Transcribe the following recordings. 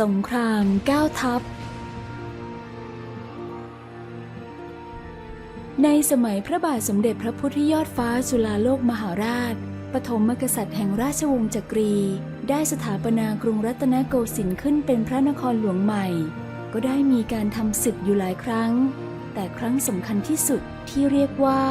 สงครามก้าวทัพ ในสมัยพระบาทสมเด็จพระพุทธยอดฟ้าจุฬาโลกมหาราช ปฐมมกษัตริย์แห่งราชวงศ์จักรี ได้สถาปนากรุงรัตนโกสินทร์ขึ้นเป็นพระนครหลวงใหม่ ก็ได้มีการทำศึกอยู่หลายครั้ง แต่ครั้งสำคัญที่สุดที่เรียกว่า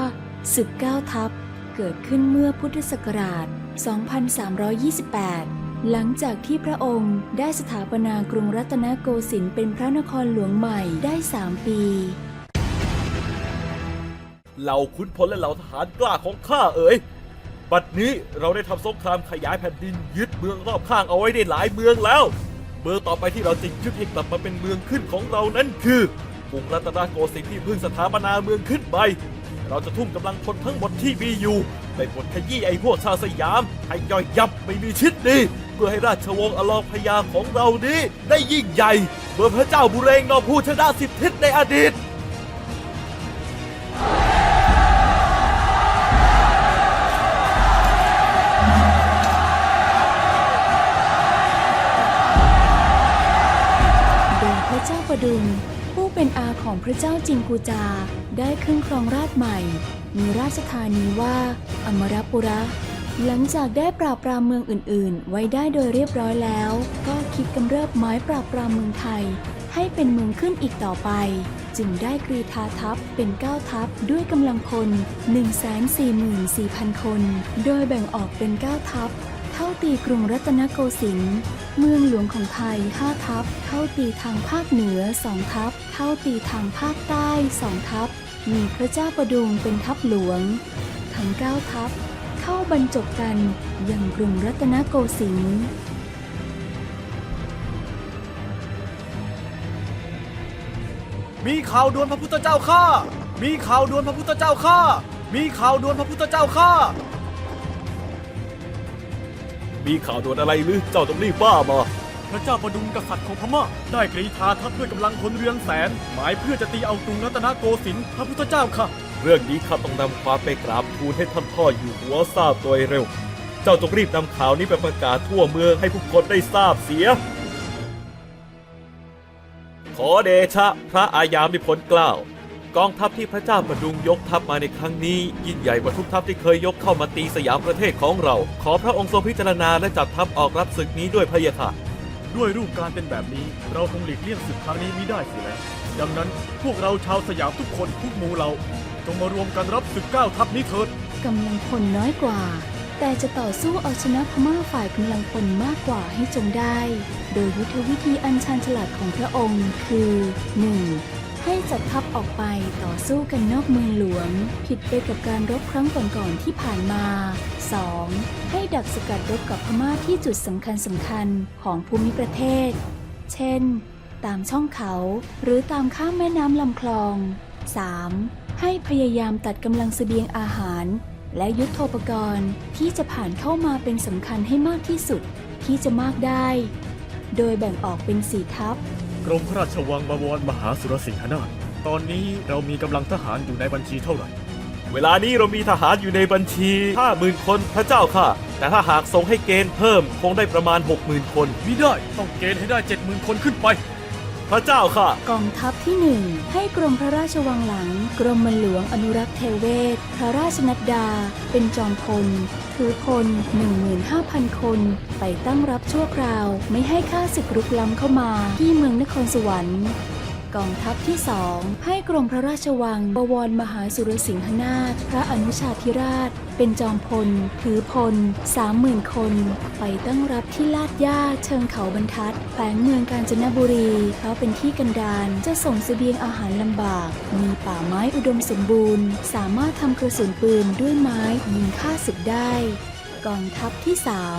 ศึกก้าทัพ เกิดขึ้นเมื่อพุทธศักราช 2328 หลังจากที่พระองค์ได้สถาปนากรุงรัตนโกสินทร์เป็นพระนครหลวงใหม่ได้3ปี เหล่าขุนพลและเหล่าทหารกล้าของข้าเอ๋ย บัดนี้เราได้ทำสงครามขยายแผ่นดินยึดเมืองรอบข้างเอาไว้ได้หลายเมืองแล้ว เมืองต่อไปที่เราจะยึดให้กลับมาเป็นเมืองขึ้นของเรานั้นคือกรุงรัตนโกสินทร์ที่เพิ่งสถาปนาเมืองขึ้นไปเราจะทุ่มกำลังพลทั้งหมดที่มีอยู่ไปบดขยี้ไอ้พวกชาวสยามให้ย่อยยับไม่มีชิดดี เพื่อให้ราชวงศ์อลองพญาของเรานี้ได้ยิ่งใหญ่เมื่อพระเจ้าบุเรงนอผู้ชนะสิบทิศในอดีต โดยพระเจ้าประดุง ผู้เป็นอาของพระเจ้าจิงกูจา ได้ขึ้นครองราชใหม่ มีราชธานีว่า อมรปุระ หลังจากได้ปราบปรามเมืองอื่น ๆ ไว้ได้โดยเรียบร้อยแล้ว ก็คิดกำเริบไม้ปราบปรามเมืองไทย ให้เป็นเมืองขึ้นอีกต่อไป จึงได้กรีธาทัพเป็นเก้าทัพด้วยกำลังพล 144,000 คน โดยแบ่งออกเป็นเก้าทัพ เข้าตีกรุงรัตนโกสินทร์เมืองหลวงของไทย 5 ทัพ เข้าตีทางภาคเหนือ 2 ทัพ เข้าตีทางภาคใต้ 2 ทัพ มีพระเจ้าประดุงเป็นทัพหลวง ทั้ง 9 ทัพ เข้าบรรจบกันยังกรุงรัตนโกสินทร์มีข่าวด่วนพระพุทธเจ้าข้า มีข่าวด่วนพระพุทธเจ้าข้า มีข่าวด่วนพระพุทธเจ้าข้า มีข่าวด่วนอะไรหรือเจ้าต้องรีบบ้ามา พระเจ้าประดุงกษัตริย์ของพม่าได้กรีธาทัพด้วยกำลังพลเรืองแสน หมายเพื่อจะตีเอากรุงรัตนโกสินทร์พระพุทธเจ้าค่ะ เรื่องนี้ข้าต้องนำความไปกราบทูลให้ท่านพ่ออยู่หัวทราบโดยเร็ว เจ้าจงรีบนำข่าวนี้ไปประกาศทั่วเมืองให้ผู้คนได้ทราบเสีย ขอเดชะพระอายามได้ผลกล้าว กองทัพที่พระเจ้าประดุงยกทัพมาในครั้งนี้ ยิ่งใหญ่กว่าทุกทัพที่เคยยกเข้ามาตีสยามประเทศของเรา ขอพระองค์ทรงพิจารณาและจัดทัพออกรับศึกนี้ด้วยพระยาค่ะด้วยรูปการเป็นแบบนี้ เราคงหลีกเลี่ยงศึกครั้งนี้ไมิได้เสียแล้วดังนั้นพวกเราชาวสยามทุกคนทุกหมู่เรา จงมารวมกันรับศึกเก้าทัพนี้เถิดกำลังพลน้อยกว่า แต่จะต่อสู้เอาชนะพม่าฝ่ายกำลังพลมากกว่าให้จงได้ โดยยุทธวิธีอันชันฉลาดของพระองค์คือ 1. ให้จัดทัพออกไปต่อสู้กันนอกเมืองหลวง ผิดไปกับการรบครั้งก่อนๆที่ผ่านมา 2. ให้ดักสกัดรบกับพม่าที่จุดสำคัญสำคัญของภูมิประเทศ เช่น ตามช่องเขาหรือตามข้ามแม่น้ำลำคลอง 3. ให้พยายามตัดกำลังเสบียงอาหาร และยุทโธปกรณ์ที่จะผ่านเข้ามาเป็นสำคัญให้มากที่สุดที่จะมากได้ โดยแบ่งออกเป็นสี่ทัพ กรมพระราชวังบวรมหาสุรสิงหนาถตอนนี้เรามีกำลังทหารอยู่ในบัญชีเท่าไหร่ เวลานี้เรามีทหารอยู่ในบัญชี 50,000 คนพระเจ้าค่ะ แต่ถ้าหากส่งให้เกณฑ์เพิ่มคงได้ประมาณ 60,000 คน มิได้ ต้องเกณฑ์ให้ได้ 70,000 คนขึ้นไป พระเจ้าค่ะ กองทัพที่หนึ่งให้กรมพระราชวังหลัง กรมมหลวงอนุรักษ์เทเวศ พระราชนัดดา เป็นจอมพล ถือพล 15,000 คน ไปตั้งรับชั่วคราว ไม่ให้ข้าศึกรุกล้ำเข้ามาที่เมืองนครสวรรค์ กองทัพที่สองให้กรมพระราชวังบวรมหาสุรสิงหนาถพระอนุชาธิราช เป็นจอมพล ถือพล30,000คน ไปตั้งรับที่ลาดย่าเชิงเขาบรรทัดแฝงเมืองกาญจนบุรี เพราะเป็นที่กันดารจะส่งเสบียงอาหารลำบาก มีป่าไม้อุดมสมบูรณ์ สามารถทำกระสุนปืนด้วยไม้ยิงฆ่าศึกได้ กองทัพที่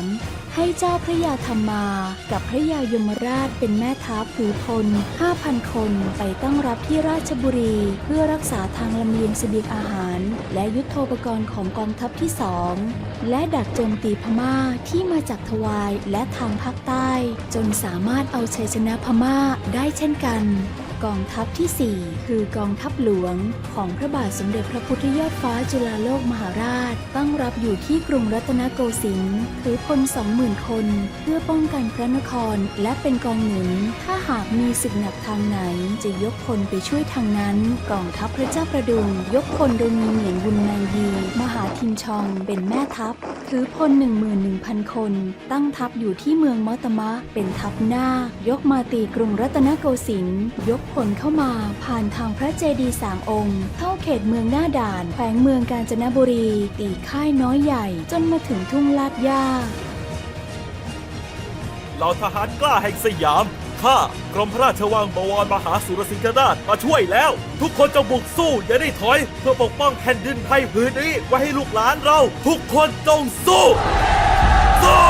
3ให้เจ้าพระยาธรรมา กับพระยายมราชเป็นแม่ทัพถือพล 5,000 คนไปตั้งรับที่ราชบุรี เพื่อรักษาทางลำเลียงเสบียงอาหาร และยุทโธปกรณ์ของกองทัพที่สองและดักโจมตีพม่าที่มาจากทวายและทางภาคใต้ จนสามารถเอาชัยชนะพม่าได้เช่นกัน กองทัพที่ 4 คือกองทัพหลวง ของพระบาทสมเด็จพระพุทธยอดฟ้าจุฬาโลกมหาราช ตั้งรับอยู่ที่กรุงรัตนโกสินทร์ถือพล20,000 คน เพื่อป้องกันพระนครและเป็นกองหนุน ถ้าหากมีศึกหนักทางไหนจะยกพลไปช่วยทางนั้น กองทัพพระเจ้าประดุง ยกพลโดยมีเหมียนบุญนางยีมหาทินชองเป็นแม่ทัพ ถือพล 11,000 คน ตั้งทัพอยู่ที่เมืองมอตมะ เป็นทัพหน้า ยกมาตีกรุงรัตนโกสินทร์ยกพลเข้ามา ผ่านทางพระเจดีย์สามองค์ เข้าเขตเมืองหน้าด่าน แขวงเมืองกาญจนบุรี ตีค่ายน้อยใหญ่ จนมาถึงทุ่งลาดย่าเหล่าทหารกล้าแห่งสยาม ข้ากรมพระราชวังบวรมหาสุรสิงหนาถมาช่วยแล้ว ทุกคนจงบุกสู้อย่าได้ถอย เพื่อปกป้องแผ่นดินไทยผืนนี้ไว้ให้ลูกหลานเรา ทุกคนจงสู้ สู้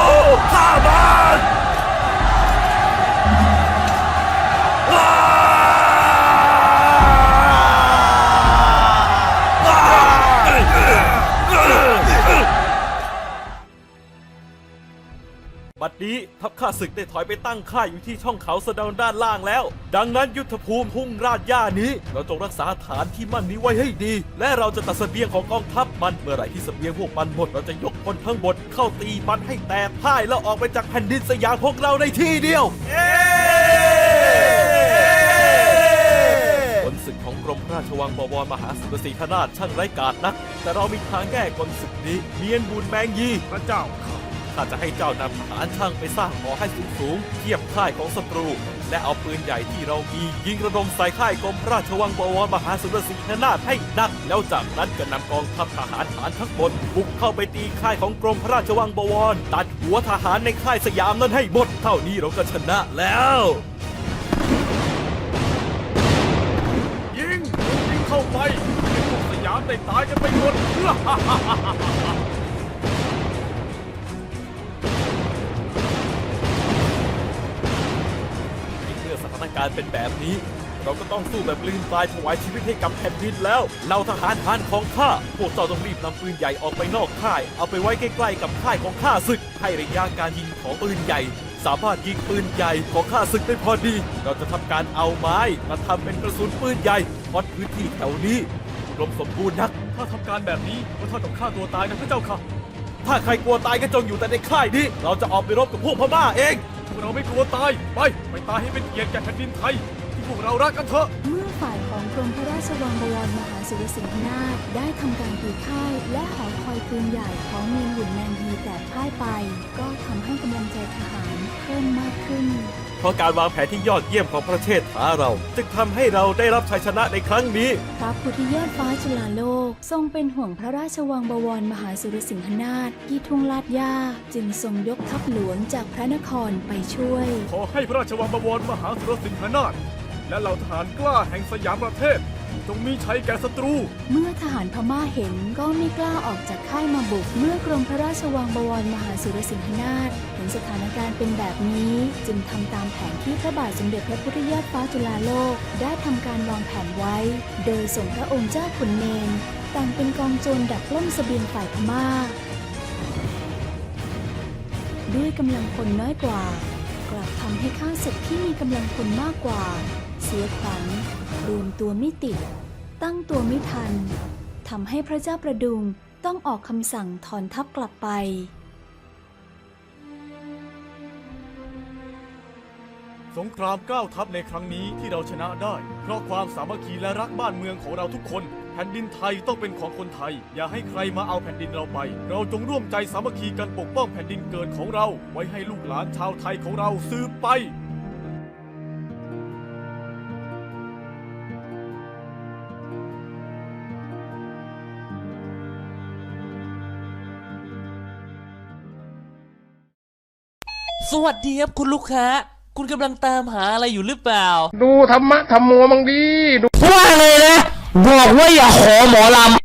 ข้ามัน ทัพข้าศึกได้ถอยไปตั้งค่ายอยู่ที่ช่องเขาสะเดาด้านล่างแล้ว ดังนั้นยุทธภูมิทุ่งราชย่านี้ เราจงรักษาฐานที่มั่นนี้ไว้ให้ดี และเราจะตัดเสบียงของกองทัพมันเมื่อไหร่ที่เสบียงพวกมันหมดเราจะยกพลทั้งหมดเข้าตีมันให้แตกพ่ายแล้วออกไปจากแผ่นดินสยามพวกเราในที่เดียวผลศึกของกรมพระราชวังบวรมหาสุรศรีธนาถช่างไร้กาจนัก แต่เรามีทางแก้กลศึกนี้เมียนบุญแมงยีพระเจ้าค่ะ ข้าจะให้เจ้านำทหารช่างไปสร้างหอให้สูงสูงๆเทียบค่ายของศัตรู และเอาปืนใหญ่ที่เรามียิงระดมใส่ค่ายกรมพระราชวังบวรมหาสุรสิงหนาถให้หนัก แล้วจากนั้นก็นำกองทัพทหารฐานทั้งหมดบุกเข้าไปตีค่ายของกรมพระราชวังบวร ตัดหัวทหารในค่ายสยามนั้นให้หมด เท่านี้เราก็ชนะแล้วยิงยิงเข้าไปพวกสยามได้ตายกันไปหมด อสถานการณ์เป็นแบบนี้ เราก็ต้องสู้แบบลืมตายถวายชีวิตให้กับแผ่นดินแล้ว เราทหารทานของข้า พวกเจ้าต้องรีบนำปืนใหญ่ออกไปนอกค่าย เอาไปไว้ใกล้ๆกับค่ายของข้าศึก ให้ระยะการยิงของปืนใหญ่ สามารถยิงปืนใหญ่ของข้าศึกได้พอดี เราจะทำการเอาไม้มาทำเป็นกระสุนปืนใหญ่วัดพื้นที่แถวนี้รวมสมบูรณ์นัก ถ้าทำการแบบนี้ก็เท่ากับฆ่าตัวตายนะพระเจ้าค่ะ ถ้าใครกลัวตายก็จงอยู่แต่ในค่ายนี้ เราจะออกไปรบกับพวกพม่าเองพ วกเราไม่กลัวตาย ไป ไปตายให้เป็นเกียรติแก่แผ่นดินไทย ที่พวกเรารักกันเถอะ เมื่อฝ่ายของกรมพระราชวังบวรมหาสุรสิงหนาถได้ทำการตีค่าย และหอคอยปืนใหญ่ของเมียนหุ่นแมนดีแตกพ่ายไป ก็ทำให้กำลังใจทหารเพิ่มมากขึ้น ราะการวางแผนที่ยอดเยี่ยมของประเทศท้าเรา จึงทำให้เราได้รับชัยชนะในครั้งนี้ พระพุทธยอดฟ้าจุฬาโลก ทรงเป็นห่วงพระราชวังบวรมหาสุรสิงหนาถที่ทุ่งลาดย่าจึงทรงยกทัพหลวงจากพระนครไปช่วย ขอให้พระราชวังบวรมหาสุรสิงหนาถและเหล่าทหารกล้าแห่งสยามประเทศ จงมีชัยแก่ศัตรู เมื่อทหารพม่าเห็นก็ไม่กล้าออกจากค่ายมาบุก เมื่อกรมพระราชวังบวรมหาสุรสิงหนาถเห็นสถานการณ์เป็นแบบนี้ จึงทำตามแผนที่พระบาทสมเด็จพระพุทธยอดฟ้าจุฬาโลก ได้ทำการวางแผนไว้ โดยส่งพระองค์เจ้าขุนเนนแต่งเป็นกองโจรดักปล้นเสบียงฝ่ายพม่า ด้วยกำลังพลน้อยกว่า กลับทำให้ข้าศึกที่มีกำลังพลมากกว่า สียขวัญรวมตัวไม่ติด ตั้งตัวไม่ทันทำให้พระเจ้าประดุงต้องออกคำสั่งถอนทัพกลับไป สงครามก้าวทัพในครั้งนี้ที่เราชนะได้ เพราะความสามัคคีและรักบ้านเมืองของเราทุกคน แผ่นดินไทยต้องเป็นของคนไทย อย่าให้ใครมาเอาแผ่นดินเราไป เราจงร่วมใจสามัคคีกันปกป้องแผ่นดินเกิดของเรา ไว้ให้ลูกหลานชาวไทยของเราสืบไป สวัสดีครับคุณลูกค้า คุณกำลังตามหาอะไรอยู่หรือเปล่า ดูธรรมะธรรมโมมังดีดูว่าเลยนะ บอกว่าอย่าขอหมอลำ